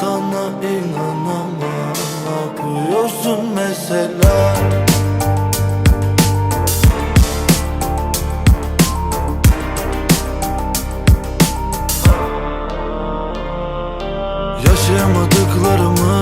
Sana inanamam. Ne yapıyorsun mesela? Yaşayamadıklarımız için